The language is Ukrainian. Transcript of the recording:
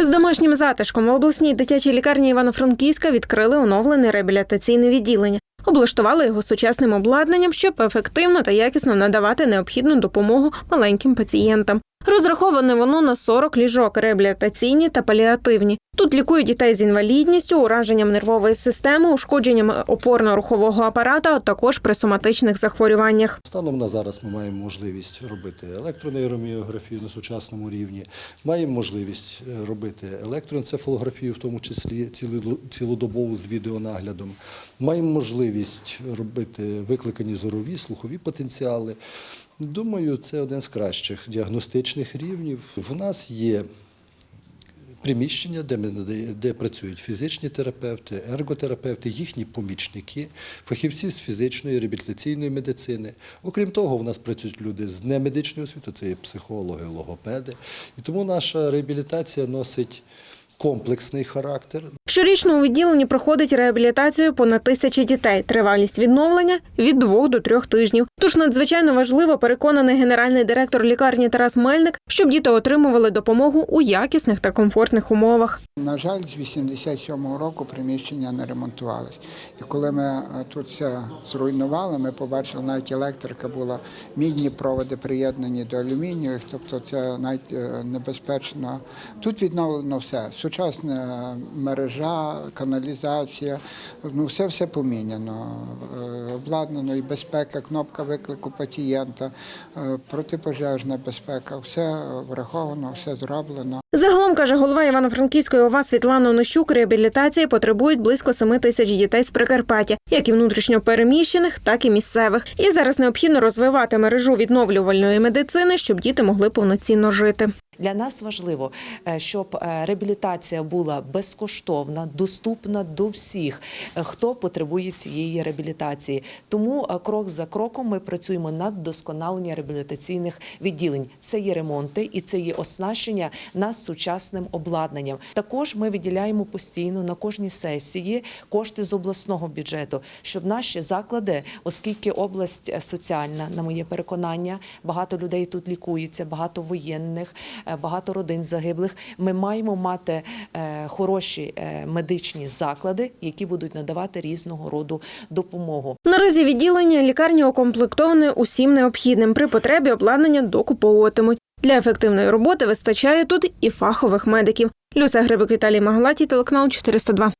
З домашнім затишком в обласній дитячій лікарні Івано-Франківська відкрили оновлене реабілітаційне відділення. Облаштували його сучасним обладнанням, щоб ефективно та якісно надавати необхідну допомогу маленьким пацієнтам. Розраховане воно на 40 ліжок реабілітаційні та паліативні. Тут лікують дітей з інвалідністю, ураженням нервової системи, ушкодженням опорно-рухового апарата, а також при соматичних захворюваннях. Станом на зараз ми маємо можливість робити електронейроміографію на сучасному рівні, маємо можливість е, робити електроенцефалографію, в тому числі цілодобову з відеонаглядом, маємо можливість робити викликані зорові, слухові потенціали. Думаю, це один з кращих діагностичних рівнів. В нас є приміщення, де, ми де працюють фізичні терапевти, ерготерапевти, їхні помічники, фахівці з фізичної реабілітаційної медицини. Окрім того, у нас працюють люди з немедичної освіти, це є психологи, логопеди. І тому наша реабілітація носить комплексний характер. Щорічно у відділенні проходить реабілітацію понад тисячі дітей. Тривалість відновлення від двох до трьох тижнів. Тож надзвичайно важливо переконаний генеральний директор лікарні Тарас Мельник, щоб діти отримували допомогу у якісних та комфортних умовах. На жаль, з 87-го року приміщення не ремонтувалось. І коли ми е, тут все зруйнували, ми побачили, навіть електрика була, мідні проводи приєднані до алюмінієвих, тобто це навіть е, небезпечно. Тут відновлено все. Сучасна мережа, каналізація, ну все все поміняно. Е, Обладнано і безпека, кнопка виклику пацієнта, е, протипожежна безпека, все враховано, все зроблено. Загалом каже голова Івано-Франківської ОВА Світлана Онощук, реабілітації потребують близько 7 тисяч дітей з Прикарпаття, як і внутрішньо переміщених, так і місцевих. І зараз необхідно розвивати мережу відновлювальної медицини, щоб діти могли повноцінно жити. Для нас важливо, е, щоб е, реабілітація була безкоштовна, доступна до всіх, е, хто потребує цієї реабілітації. Тому крок за кроком ми працюємо над вдосконаленням реабілітаційних відділень. Це є ремонти і це є оснащення нас сучасним обладнанням. Також ми виділяємо постійно на кожній сесії кошти з обласного бюджету, щоб наші заклади, оскільки область соціальна, на моє переконання, багато людей тут лікується, багато воєнних, багато родин загиблих. Ми маємо мати е, хороші е, медичні заклади, які будуть надавати різного роду допомогу. Наразі відділення лікарні окомплектоване усім необхідним. При потребі обладнання докуповуватимуть. Для ефективної роботи вистачає тут і фахових медиків. Люся Грибик Віталій Магалаті, телеканал 402.